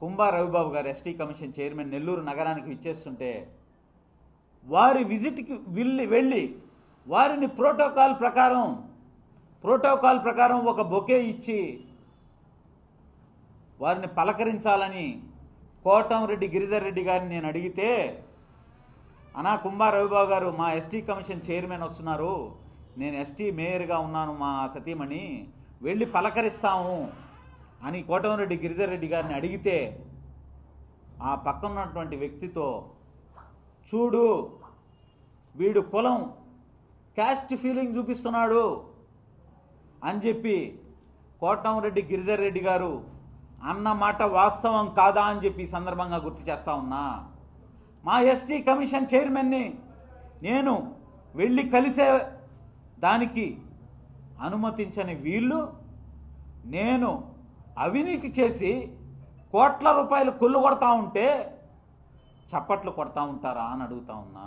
కుంభా రవిబాబు గారు ST commission chairman Nellore నగరానికి విచ్చేస్తుంటే వారి విజిట్కి వెళ్ళి వెళ్ళి వారిని ప్రోటోకాల్ ప్రకారం ప్రోటోకాల్ ప్రకారం ఒక బొకే ఇచ్చి వారిని పలకరించాలని కోటంరెడ్డి గిరిధర్ రెడ్డి గారిని నేను అడిగితే అనా కుంభా రవిబాబు గారు మా ఎస్టీ కమిషన్ చైర్మన్ వస్తున్నారు. నేను ఎస్టీ మేయర్గా ఉన్నాను మా సతీమణి. వెళ్ళి పలకరిస్తాము. అని కోటమరెడ్డి గిరిధర్ రెడ్డి గారిని అడిగితే ఆ పక్కన ఉన్నటువంటి వ్యక్తితో చూడు వీడు కులం క్యాస్ట్ ఫీలింగ్ చూపిస్తున్నాడు అని చెప్పి కోటమరెడ్డి గిరిధర్ రెడ్డి గారు అన్న మాట వాస్తవం కాదా అని చెప్పి సందర్భంగా గుర్తు చేస్తా ఉన్నా. మా ఎస్టీ కమిషన్ చైర్మన్ని నేను వెళ్ళి కలిసే దానికి అనుమతించని వీళ్ళు నేను అవినీతి చేసి కోట్ల రూపాయలు కొల్లు కొడతా ఉంటే చప్పట్లు కొడతా ఉంటారా అని అడుగుతా ఉన్నా.